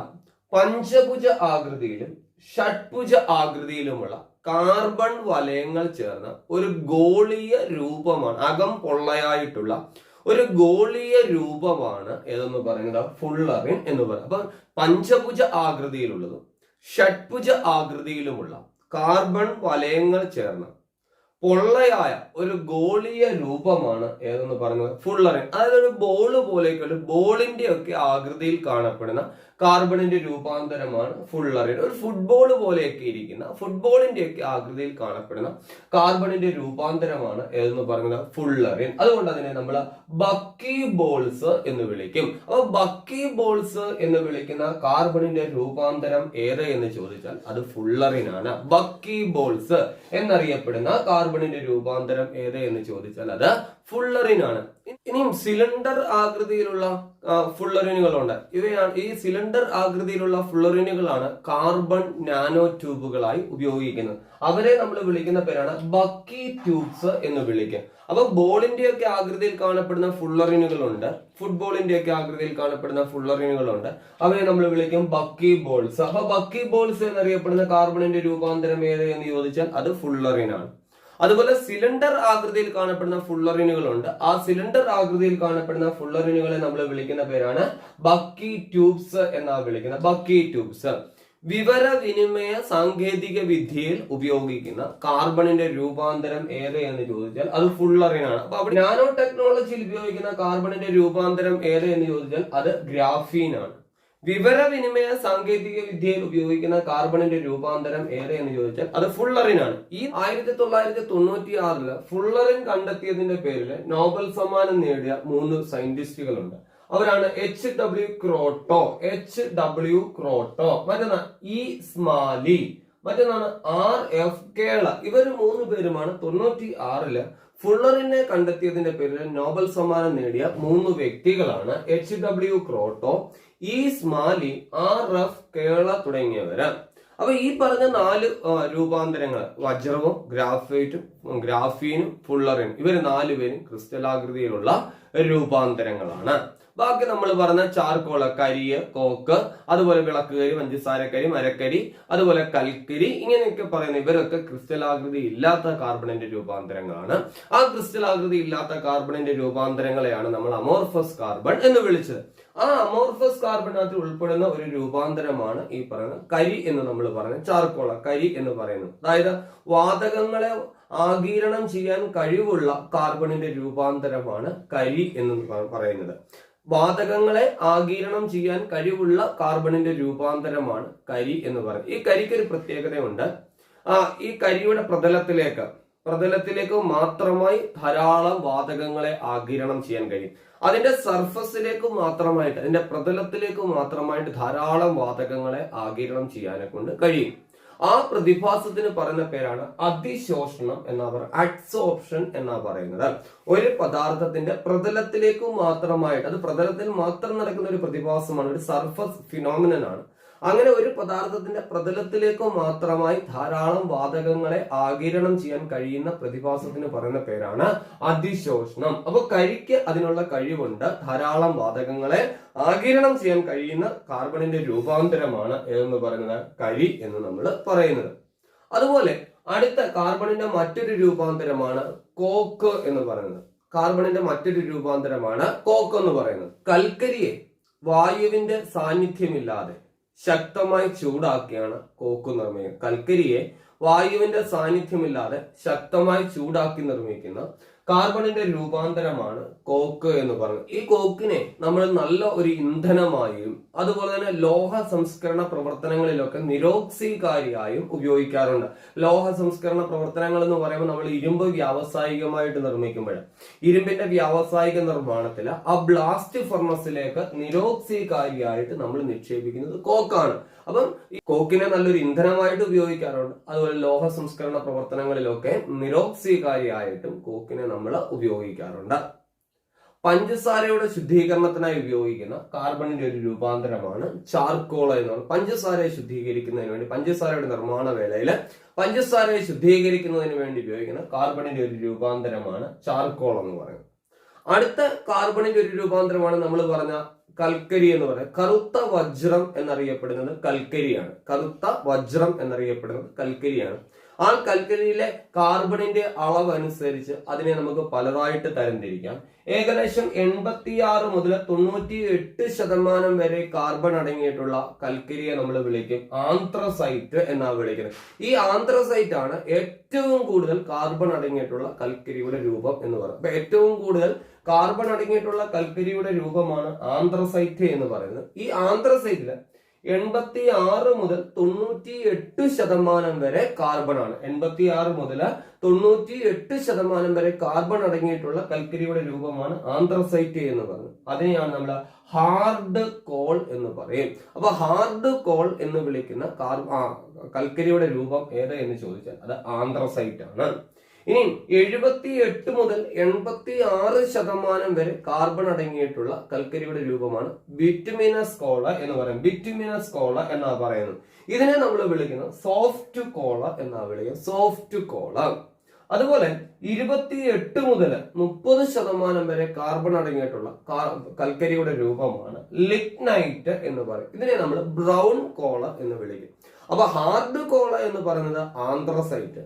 പഞ്ചഭുജ ആകൃതിയിലും ഷഡ്ഭുജ ആകൃതിയിലുമുള്ള കാർബൺ വലയങ്ങൾ ചേർന്ന ഒരു ഗോളീയ രൂപമാണ്. അകം പൊള്ളയായിട്ടുള്ള ഒരു ഗോളീയ രൂപമാണ് ഏതെന്ന് പറയുന്നത്? ഫുള്ളറിൻ എന്ന് പറയുന്നത്. അപ്പൊ പഞ്ചഭുജ ആകൃതിയിലുള്ളതും ഷഡ്ഭുജ ആകൃതിയിലുമുള്ള കാർബൺ വലയങ്ങൾ ചേർന്ന പൊള്ളയായ ഒരു ഗോളീയ രൂപമാണ് ഏതെന്ന് പറയുന്നത്? ഫുള്ളറിൻ അതായത് ഒരു ബോൾ പോലെയൊക്കെ ഒരു ബോളിന്റെ ഒക്കെ ആകൃതിയിൽ കാണപ്പെടുന്ന കാർബണിന്റെ രൂപാന്തരമാണ് ഫുള്ളറിൻ ഒരു ഫുട്ബോൾ പോലെയൊക്കെ ഇരിക്കുന്ന ഫുട്ബോളിന്റെ ഒക്കെ ആകൃതിയിൽ കാണപ്പെടുന്ന കാർബണിന്റെ രൂപാന്തരമാണ് എന്ന് പറയുന്നത് ഫുള്ളറിൻ അതുകൊണ്ട് അതിനെ നമ്മൾ ബക്കി ബോൾസ് എന്ന് വിളിക്കും. അപ്പൊ ബക്കി ബോൾസ് എന്ന് വിളിക്കുന്ന കാർബണിന്റെ രൂപാന്തരം ഏത് എന്ന് ചോദിച്ചാൽ അത് ഫുള്ളറിനാണ് ബക്കി ബോൾസ് എന്നറിയപ്പെടുന്ന കാർബണിന്റെ രൂപാന്തരം ഏത് എന്ന് ചോദിച്ചാൽ അത് ഫുള്ളറിനാണ് ഇനിയും സിലിണ്ടർ ആകൃതിയിലുള്ള ഫുള്ളറിനുകളുണ്ട്. ഇവയാണ് ഈ സിലിണ്ടർ ആകൃതിയിലുള്ള ഫുള്ളറിനുകളാണ് കാർബൺ നാനോ ട്യൂബുകളായി ഉപയോഗിക്കുന്നത്. അവരെ നമ്മൾ വിളിക്കുന്ന പേരാണ് ബക്കി ട്യൂബ്സ് എന്ന് വിളിക്കുക അപ്പൊ ബോളിന്റെ ഒക്കെ ആകൃതിയിൽ കാണപ്പെടുന്ന ഫുള്ളറിനുകളുണ്ട്. ഫുട്ബോളിന്റെ ഒക്കെ ആകൃതിയിൽ കാണപ്പെടുന്ന ഫുള്ളറിനുകളുണ്ട്. അവയെ നമ്മൾ വിളിക്കും ബക്കി ബോൾസ്. അപ്പൊ ബക്കി ബോൾസ് എന്നറിയപ്പെടുന്ന കാർബണിന്റെ രൂപാന്തരം ഏത് എന്ന് ചോദിച്ചാൽ അത് ഫുള്ളറിനാണ്. അതുപോലെ സിലിണ്ടർ ആകൃതിയിൽ കാണപ്പെടുന്ന ഫുള്ളറിനുകളുണ്ട്. ആ സിലിണ്ടർ ആകൃതിയിൽ കാണപ്പെടുന്ന ഫുള്ളറിനുകളെ നമ്മൾ വിളിക്കുന്ന പേരാണ് ബക്കി ട്യൂബ്സ് എന്നാണ് വിളിക്കുന്നത്. Bucky tubes. വിവര വിനിമയ സാങ്കേതിക വിദ്യയിൽ ഉപയോഗിക്കുന്ന കാർബണിന്റെ രൂപാന്തരം ഏത് എന്ന് ചോദിച്ചാൽ അത് ഫുള്ളറിനാണ്. അപ്പൊ അവിടെ നാനോ ടെക്നോളജിയിൽ ഉപയോഗിക്കുന്ന കാർബണിന്റെ രൂപാന്തരം ഏത് എന്ന് ചോദിച്ചാൽ അത് ഗ്രാഫീൻ ആണ് വിവരവിനിമയ സാങ്കേതിക വിദ്യയിൽ ഉപയോഗിക്കുന്ന കാർബണിന്റെ രൂപാന്തരം ഏറെ എന്ന് ചോദിച്ചാൽ അത് ഫുള്ളറിനാണ്. ഈ ആയിരത്തി തൊള്ളായിരത്തി തൊണ്ണൂറ്റി ആറിൽ ഫുള്ളറിൻ കണ്ടെത്തിയതിന്റെ പേരിൽ നോബൽ സമ്മാനം നേടിയ മൂന്ന് സയന്റിസ്റ്റുകളുണ്ട്. അവരാണ് H W Kroto H W Kroto മറ്റൊന്ന് ഇ സ്മാലി മറ്റൊന്നാണ് ആർ എഫ് കേള. ഇവർ മൂന്ന് പേരുമാണ് തൊണ്ണൂറ്റി ആറിൽ ഫുള്ളറിനെ കണ്ടെത്തിയതിന്റെ പേരിൽ നോബൽ സമ്മാനം നേടിയ മൂന്ന് വ്യക്തികളാണ് H W Kroto E Smalley R F Curl തുടങ്ങിയവരാണ് അപ്പൊ ഈ പറഞ്ഞ നാല് രൂപാന്തരങ്ങൾ വജ്രവും ഗ്രാഫൈറ്റും ഗ്രാഫീനും ഫുള്ളറിനും ഇവർ നാലുപേരും ക്രിസ്റ്റലാകൃതിയിലുള്ള രൂപാന്തരങ്ങളാണ്. ബാക്കി നമ്മൾ പറഞ്ഞ ചാർക്കോൾ കരി കോക്ക് അതുപോലെ വിളക്കുകരി പഞ്ചസാരക്കരി മരക്കരി അതുപോലെ കൽക്കരി ഇങ്ങനെയൊക്കെ പറയുന്ന ഇവരൊക്കെ ക്രിസ്റ്റൽ ആകൃതി ഇല്ലാത്ത കാർബണിന്റെ രൂപാന്തരങ്ങളാണ്. ആ ക്രിസ്റ്റൽ ആകൃതി ഇല്ലാത്ത കാർബണിന്റെ രൂപാന്തരങ്ങളെയാണ് നമ്മൾ അമോർഫസ് കാർബൺ എന്ന് വിളിച്ചത്. ആ അമോർഫസ് കാർബണിനകത്ത് ഉൾപ്പെടുന്ന ഒരു രൂപാന്തരമാണ് ഈ പറയുന്ന കരി എന്ന് നമ്മൾ പറയുന്നത് ചാർക്കോൾ കരി എന്ന് പറയുന്നു അതായത് വാതകങ്ങളെ ആഗീരണം ചെയ്യാൻ കഴിവുള്ള കാർബണിന്റെ രൂപാന്തരമാണ് കരി എന്ന് പറയുന്നത്. വാതകങ്ങളെ ആഗീരണം ചെയ്യാൻ കഴിവുള്ള കാർബണിന്റെ രൂപാന്തരമാണ് കരി എന്ന് പറയുന്നത്. ഈ കരിക്ക് ഒരു പ്രത്യേകതയുണ്ട്. ആ ഈ കരിയുടെ പ്രതലത്തിലേക്ക് പ്രതലത്തിലേക്ക് മാത്രമായി ധാരാളം വാതകങ്ങളെ ആഗിരണം ചെയ്യാൻ കഴിയും. അതിന്റെ സർഫസിലേക്ക് മാത്രമായിട്ട് അതിന്റെ പ്രതലത്തിലേക്ക് മാത്രമായിട്ട് ധാരാളം വാതകങ്ങളെ ആഗിരണം ചെയ്യാനെ കൊണ്ട് കഴിയും. ആ പ്രതിഭാസത്തിന് പറയുന്ന പേരാണ് അതിശോഷണം എന്നാ പറയുക അഡ്സോപ്ഷൻ എന്നാ പറയുന്നത്. ഒരു പദാർത്ഥത്തിന്റെ പ്രതലത്തിലേക്ക് മാത്രമായിട്ട് അത് പ്രതലത്തിൽ മാത്രം നടക്കുന്ന ഒരു പ്രതിഭാസമാണ് ഒരു സർഫസ് ഫിനോമിനൻ ആണ് അങ്ങനെ ഒരു പദാർത്ഥത്തിന്റെ പ്രതലത്തിലേക്ക് മാത്രമായി ധാരാളം വാതകങ്ങളെ ആകിരണം ചെയ്യാൻ കഴിയുന്ന പ്രതിഭാസത്തിന് പറയുന്ന പേരാണ് അതിശോഷണം. അപ്പൊ കരിക്ക് അതിനുള്ള കഴിവുണ്ട്. ധാരാളം വാതകങ്ങളെ ആകിരണം ചെയ്യാൻ കഴിയുന്ന കാർബണിന്റെ രൂപാന്തരമാണ് എന്ന് പറയുന്നത്? കരി എന്ന് നമ്മൾ പറയുന്നത്. അതുപോലെ അടുത്ത കാർബണിന്റെ മറ്റൊരു രൂപാന്തരമാണ് കോക്ക് എന്ന് പറയുന്നത്. കാർബണിന്റെ മറ്റൊരു രൂപാന്തരമാണ് കോക്ക് എന്ന് പറയുന്നത്. കൽക്കരിയെ വായുവിന്റെ സാന്നിധ്യമില്ലാതെ ശക്തമായി ചൂടാക്കിയാണ് കോക്ക് നിർമ്മിക്കുന്നത്. കൽക്കരിയെ വായുവിന്റെ സാന്നിധ്യമില്ലാതെ ശക്തമായി ചൂടാക്കി നിർമ്മിക്കുന്ന കാർബണിന്റെ രൂപാന്തരമാണ് കോക്ക് എന്ന് പറയുന്നത് ഈ കോക്കിനെ നമ്മൾ നല്ല ഒരു ഇന്ധനമായും അതുപോലെ തന്നെ ലോഹ സംസ്കരണ പ്രവർത്തനങ്ങളിലൊക്കെ നിരോക്സികാരിയായും ഉപയോഗിക്കാറുണ്ട്. ലോഹ സംസ്കരണ പ്രവർത്തനങ്ങൾ എന്ന് പറയുമ്പോൾ നമ്മൾ ഇരുമ്പ് വ്യാവസായികമായിട്ട് നിർമ്മിക്കുമ്പോൾ ഇരുമ്പിന്റെ വ്യാവസായിക നിർമ്മാണത്തിൽ ആ ബ്ലാസ്റ്റ് ഫർണസിലേക്ക് നിരോക്സികാരിയായിട്ട് നമ്മൾ നിക്ഷേപിക്കുന്നത് കോക്കാണ്. അപ്പം ഈ കോക്കിനെ നല്ലൊരു ഇന്ധനമായിട്ട് ഉപയോഗിക്കാറുണ്ട്. അതുപോലെ ലോഹ സംസ്കരണ പ്രവർത്തനങ്ങളിലൊക്കെ നിരോക്സികാരിയായിട്ടും കോക്കിനെ നമ്മൾ ഉപയോഗിക്കാറുണ്ട്. പഞ്ചസാരയുടെ ശുദ്ധീകരണത്തിനായി ഉപയോഗിക്കുന്ന കാർബണിന്റെ ഒരു രൂപാന്തരമാണ് ചാർക്കോൾ എന്ന് പറയുന്നത് പഞ്ചസാരയെ ശുദ്ധീകരിക്കുന്നതിന് വേണ്ടി പഞ്ചസാരയുടെ നിർമ്മാണ വേളയിൽ പഞ്ചസാരയെ ശുദ്ധീകരിക്കുന്നതിന് വേണ്ടി ഉപയോഗിക്കുന്ന കാർബണിന്റെ ഒരു രൂപാന്തരമാണ് ചാർക്കോൾ എന്ന് പറയുന്നത്. അടുത്ത കാർബണിന്റെ ഒരു രൂപാന്തരമാണ് നമ്മൾ പറഞ്ഞ കൽക്കരി എന്ന് പറയുന്നത്. കറുത്ത വജ്രം എന്നറിയപ്പെടുന്നത് കൽക്കരിയാണ്. കറുത്ത വജ്രം എന്നറിയപ്പെടുന്നത് കൽക്കരിയാണ്. ആ കൽക്കരിയിലെ കാർബണിന്റെ അളവ് അനുസരിച്ച് അതിനെ നമുക്ക് പലതായിട്ട് തരംതിരിക്കാം. ഏകദേശം എൺപത്തിയാറ് മുതൽ തൊണ്ണൂറ്റി എട്ട് ശതമാനം വരെ കാർബൺ അടങ്ങിയിട്ടുള്ള കൽക്കരിയെ നമ്മൾ വിളിക്കും ആന്ത്രസൈറ്റ് എന്നാണ് വിളിക്കുന്നത്. ഈ ആന്ത്രസൈറ്റ് ആണ് ഏറ്റവും കൂടുതൽ കാർബൺ അടങ്ങിയിട്ടുള്ള കൽക്കരിയുടെ രൂപം എന്ന് പറയുന്നത്. അപ്പൊ ഏറ്റവും കൂടുതൽ കാർബൺ അടങ്ങിയിട്ടുള്ള കൽക്കരിയുടെ രൂപമാണ് ആന്ത്രസൈറ്റ് എന്ന് പറയുന്നത്. ഈ ആന്ത്രസൈറ്റിൽ എൺപത്തി ആറ് മുതൽ തൊണ്ണൂറ്റി എട്ട് ശതമാനം വരെ കാർബൺ ആണ്. എൺപത്തി ആറ് മുതൽ തൊണ്ണൂറ്റി എട്ട് ശതമാനം വരെ കാർബൺ അടങ്ങിയിട്ടുള്ള കൽക്കരിയുടെ രൂപമാണ് ആന്ത്രസൈറ്റ് എന്ന് പറയുന്നത്. അതിനെയാണ് നമ്മൾ ഹാർഡ് കോൾ എന്ന് പറയും. അപ്പൊ ഹാർഡ് കോൾ എന്ന് വിളിക്കുന്ന കാർ കൽക്കരിയുടെ രൂപം ഏത് എന്ന് ചോദിച്ചാൽ അത് ആന്ത്രസൈറ്റ് ആണ്. ഇനി എഴുപത്തി എട്ട് മുതൽ എൺപത്തി ആറ് ശതമാനം വരെ കാർബൺ അടങ്ങിയിട്ടുള്ള കൽക്കരിയുടെ രൂപമാണ് ബിറ്റുമിനസ് കോള എന്ന് പറയുന്നത്. ബിറ്റുമിനസ് കോള എന്നാ പറയുന്നത്. ഇതിനെ നമ്മൾ വിളിക്കുന്നത് സോഫ്റ്റ് കോള എന്നാ വിളിക്കുന്നത്. സോഫ്റ്റ് കോള അതുപോലെ ഇരുപത്തി എട്ട് മുതൽ മുപ്പത് ശതമാനം വരെ കാർബൺ അടങ്ങിയിട്ടുള്ള കൽക്കരിയുടെ രൂപമാണ് ലിഗ്നൈറ്റ് എന്ന് പറയും. ഇതിനെ നമ്മൾ ബ്രൗൺ കോള എന്ന് വിളിക്കും. അപ്പൊ ഹാർഡ് കോള എന്ന് പറയുന്നത് ആന്ത്രസൈറ്റ്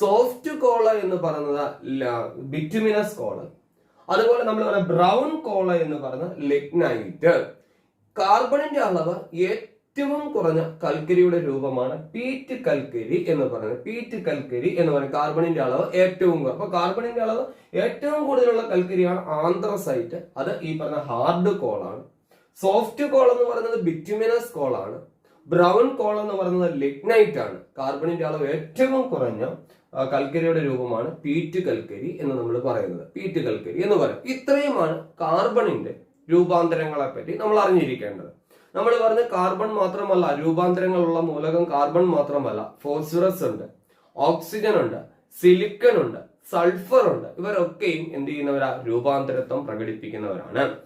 സോഫ്റ്റ് കോള എന്ന് പറയുന്നത് ബിറ്റുമിനസ് കോള അതുപോലെ നമ്മൾ പറയുന്ന ബ്രൗൺ കോള എന്ന് പറയുന്ന ലിഗ്നൈറ്റ് കാർബണിന്റെ അളവ് ഏറ്റവും കുറഞ്ഞ കൽക്കരിയുടെ രൂപമാണ് പീറ്റ് കൽക്കരി എന്ന് പറയുന്നത്. പീറ്റ് കൽക്കരി എന്ന് പറയുന്നത് കാർബണിന്റെ അളവ് ഏറ്റവും കുറവ് അപ്പൊ കാർബണിന്റെ അളവ് ഏറ്റവും കൂടുതലുള്ള കൽക്കരിയാണ് ആന്ത്രസൈറ്റ്. അത് ഈ പറഞ്ഞ ഹാർഡ് കോളാണ് സോഫ്റ്റ് കോൾ എന്ന് പറയുന്നത് ബിറ്റുമിനസ് കോളാണ് ബ്രൗൺ കോൾ എന്ന് പറയുന്നത് ലിഗ്നൈറ്റ് ആണ്. കാർബണിന്റെ അളവ് ഏറ്റവും കുറഞ്ഞ കൽക്കരിയുടെ രൂപമാണ് പീറ്റ് കൽക്കരി എന്ന് നമ്മൾ പറയുന്നത്. പീറ്റ് കൽക്കരി എന്ന് പറയും. ഇത്രയുമാണ് കാർബണിന്റെ രൂപാന്തരങ്ങളെ പറ്റി നമ്മൾ അറിഞ്ഞിരിക്കേണ്ടത്. നമ്മൾ പറഞ്ഞ കാർബൺ മാത്രമല്ല രൂപാന്തരങ്ങളുള്ള മൂലകം കാർബൺ മാത്രമല്ല ഫോസ്ഫറസ് ഉണ്ട് ഓക്സിജൻ ഉണ്ട് സിലിക്കൺ ഉണ്ട് സൾഫർ ഉണ്ട്. ഇവരൊക്കെയും എന്ത് ചെയ്യുന്നവരാ? രൂപാന്തരത്വം പ്രകടിപ്പിക്കുന്നവരാണ്.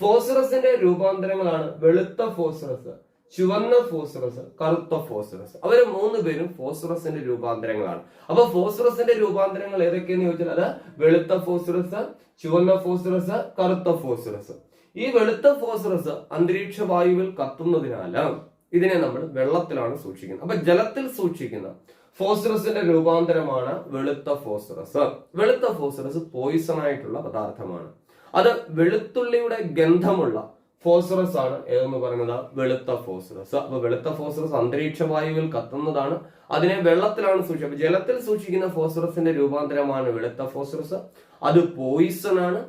ഫോസ്ഫറസിന്റെ രൂപാന്തരങ്ങളാണ് വെളുത്ത ഫോസ്ഫറസ്. ചുവന്ന ഫോസ്ഫറസ് കറുത്ത ഫോസ്ഫറസ്. അവർ മൂന്ന് പേരും ഫോസ്ഫറസിന്റെ രൂപാന്തരങ്ങളാണ്. അപ്പൊ ഫോസ്ഫറസിന്റെ രൂപാന്തരങ്ങൾ ഏതൊക്കെയെന്ന് ചോദിച്ചാൽ അത് വെളുത്ത ഫോസ്ഫറസ് ചുവന്ന ഫോസ്ഫറസ് കറുത്ത ഫോസ്ഫറസ്. ഈ വെളുത്ത ഫോസ്ഫറസ് അന്തരീക്ഷ വായുവിൽ കത്തുന്നതിനാൽ ഇതിനെ നമ്മൾ വെള്ളത്തിലാണ് സൂക്ഷിക്കുന്നത്. അപ്പൊ ജലത്തിൽ സൂക്ഷിക്കുന്ന ഫോസ്ഫറസിന്റെ രൂപാന്തരമാണ് വെളുത്ത ഫോസ്ഫറസ്. വെളുത്ത ഫോസ്ഫറസ് പോയിസൺ ആയിട്ടുള്ള പദാർത്ഥമാണ്. അത് വെളുത്തുള്ളിയുടെ ഗന്ധമുള്ള ഫോസ്ഫറസ് ആണ് ഏതെന്ന് പറയുന്നത് വെളുത്ത ഫോസ്ഫറസ്. അപ്പൊ വെളുത്ത ഫോസ്ഫറസ് അന്തരീക്ഷ വായുവിൽ കത്തുന്നതാണ്. അതിനെ വെള്ളത്തിലാണ് സൂക്ഷിക്കുക ജലത്തിൽ സൂക്ഷിക്കുന്ന ഫോസ്ഫറസിന്റെ രൂപാന്തരമാണ് വെളുത്ത ഫോസ്ഫറസ്. അത് പോയിസൺ ആണ്.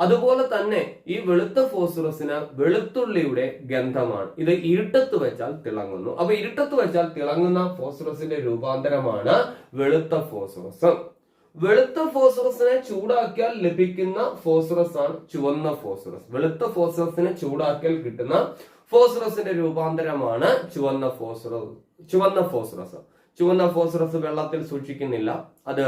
അതുപോലെ തന്നെ ഈ വെളുത്ത ഫോസ്ഫറസിന് വെളുത്തുള്ളിയുടെ ഗന്ധമാണ്. ഇത് ഇരുട്ടത്ത് വെച്ചാൽ തിളങ്ങുന്നു. അപ്പൊ ഇരുട്ടത്ത് വെച്ചാൽ തിളങ്ങുന്ന ഫോസ്ഫറസിന്റെ രൂപാന്തരമാണ് വെളുത്ത ഫോസ്ഫറസ്. വെളുത്ത ഫോസ്ഫറസിനെ ചൂടാക്കിയാൽ ലഭിക്കുന്ന ഫോസ്ഫറസ് ആണ് ചുവന്ന ഫോസ്ഫറസ്. വെളുത്ത ഫോസ്ഫറസിനെ ചൂടാക്കിയാൽ കിട്ടുന്ന ഫോസ്ഫറസിന്റെ രൂപാന്തരമാണ് ചുവന്ന ഫോസ്ഫറസ്. ചുവന്ന ഫോസ്ഫറസ്. ചുവന്ന ഫോസ്ഫറസ് വെള്ളത്തിൽ സൂക്ഷിക്കുന്നില്ല. അത്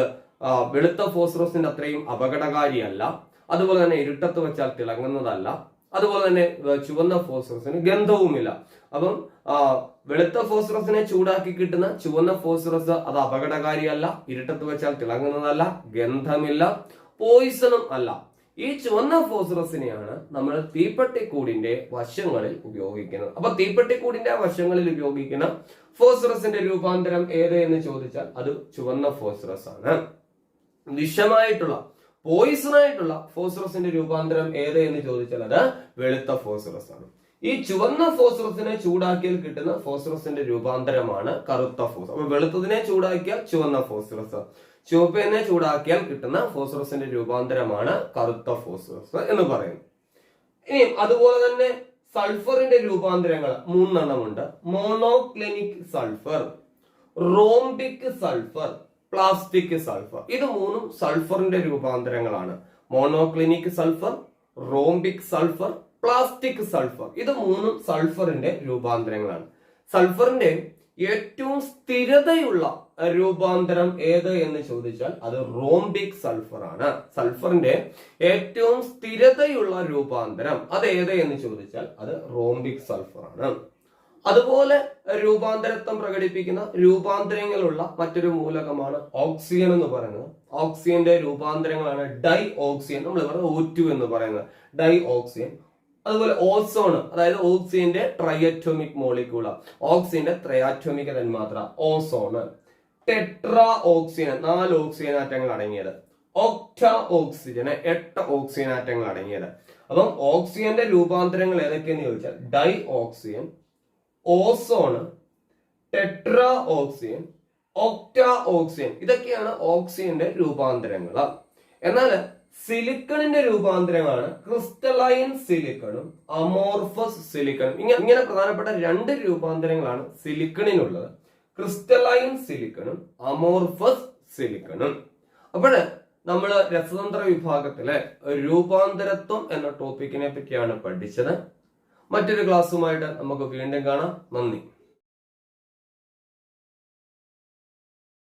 വെളുത്ത ഫോസ്ഫറസിന്റെ അത്രയും അപകടകാരിയല്ല. അതുപോലെ തന്നെ ഇരുട്ടത്ത് വെച്ചാൽ തിളങ്ങുന്നതല്ല. അതുപോലെ തന്നെ ചുവന്ന ഫോസ്ഫറസിന് ഗന്ധവുമില്ല. അപ്പം വെളുത്ത ഫോസ്ഫറസിനെ ചൂടാക്കി കിട്ടുന്ന ചുവന്ന ഫോസ്ഫറസ് അത് അപകടകാരിയല്ല. ഇരുട്ടത്ത് വെച്ചാൽ തിളങ്ങുന്നതല്ല ഗന്ധമില്ല പോയിസണും അല്ല. ഈ ചുവന്ന ഫോസ്ഫറസിനെയാണ് നമ്മൾ തീപ്പെട്ടിക്കൂടിന്റെ വശങ്ങളിൽ ഉപയോഗിക്കുന്നത്. അപ്പൊ തീപ്പെട്ടിക്കൂടിന്റെ വശങ്ങളിൽ ഉപയോഗിക്കുന്ന ഫോസ്ഫറസിന്റെ രൂപാന്തരം ഏത് എന്ന് ചോദിച്ചാൽ അത് ചുവന്ന ഫോസ്ഫറസ് ആണ് വിഷമായിട്ടുള്ള പോയിസൺ ആയിട്ടുള്ള ഫോസ്ഫറസിന്റെ രൂപാന്തരം ഏത് എന്ന് ചോദിച്ചാൽ അത് വെളുത്ത ഫോസ്ഫറസ് ആണ് ഈ ചുവന്ന ഫോസ്ഫറസിനെ ചൂടാക്കിയാൽ കിട്ടുന്ന ഫോസ്ഫറസിന്റെ രൂപാന്തരമാണ് കറുത്ത ഫോസ്ഫറസ് അപ്പൊ വെളുത്തതിനെ ചൂടാക്കിയാൽ ചുവന്ന ഫോസ്ഫറസ്. ചുവപ്പിനെ ചൂടാക്കിയാൽ കിട്ടുന്ന ഫോസ്ഫറസിന്റെ രൂപാന്തരമാണ് കറുത്ത ഫോസ്ഫറസ് എന്ന് പറയുന്നു ഇനി അതുപോലെ തന്നെ സൾഫറിന്റെ രൂപാന്തരങ്ങൾ മൂന്നെണ്ണമുണ്ട്. Monoclinic sulphur rhombic sulphur plastic sulphur. ഇത് മൂന്നും സൾഫറിന്റെ രൂപാന്തരങ്ങളാണ്. Monoclinic sulphur rhombic sulphur plastic sulphur ഇത് മൂന്നും സൾഫറിന്റെ രൂപാന്തരങ്ങളാണ്. സൾഫറിന്റെ ഏറ്റവും സ്ഥിരതയുള്ള രൂപാന്തരം ഏത് എന്ന് ചോദിച്ചാൽ അത് റോംബിക് സൾഫർ ആണ്. സൾഫറിന്റെ ഏറ്റവും സ്ഥിരതയുള്ള രൂപാന്തരം അത് ഏത് എന്ന് ചോദിച്ചാൽ അത് റോംബിക് സൾഫർ ആണ്. അതുപോലെ രൂപാന്തരത്വം പ്രകടിപ്പിക്കുന്ന രൂപാന്തരങ്ങളുള്ള മറ്റൊരു മൂലകമാണ് ഓക്സിജൻ എന്ന് പറയുന്നത്. ഓക്സിജന്റെ രൂപാന്തരങ്ങളാണ് ഡൈ ഓക്സിജൻ നമ്മൾ പറയുന്നത് O2 എന്ന് പറയുന്നത്. ഡൈ ഓക്സിജൻ അതുപോലെ ഓസോൺ അതായത് ഓക്സിജന്റെ ട്രയറ്റോമിക് മോളിക്യൂള ഓക്സിജന്റെ ത്രയാറ്റോമിക് തന്മാത്ര ഓസോൺ ടെട്രാ ഓക്സിജൻ നാല് ഓക്സിജൻ ആറ്റങ്ങൾ അടങ്ങിയത്. ഒക്ട ഓക്സിജന് എട്ട് ഓക്സിജൻ ആറ്റങ്ങൾ അടങ്ങിയത്. അപ്പം ഓക്സിജന്റെ രൂപാന്തരങ്ങൾ ഏതൊക്കെയെന്ന് ചോദിച്ചാൽ di oxygen ozone tetra oxygen octa oxygen ഇതൊക്കെയാണ് ഓക്സിജന്റെ രൂപാന്തരങ്ങൾ. എന്നാൽ സിലിക്കണിന്റെ രൂപാന്തരമാണ്. ക്രിസ്റ്റലൈൻ സിലിക്കണും അമോർഫസ് സിലിക്കണും. ഇങ്ങനെ ഇങ്ങനെ പ്രധാനപ്പെട്ട രണ്ട് രൂപാന്തരങ്ങളാണ് സിലിക്കണിനുള്ളത്. ക്രിസ്റ്റലൈൻ സിലിക്കണും അമോർഫസ് സിലിക്കണും. അപ്പോൾ നമ്മൾ രസതന്ത്ര വിഭാഗത്തിലെ രൂപാന്തരത്വം എന്ന ടോപ്പിക്കിനെ പറ്റിയാണ് പഠിച്ചത്. മറ്റൊരു ക്ലാസ്സുമായിട്ട് നമുക്ക് വീണ്ടും കാണാം. നന്ദി.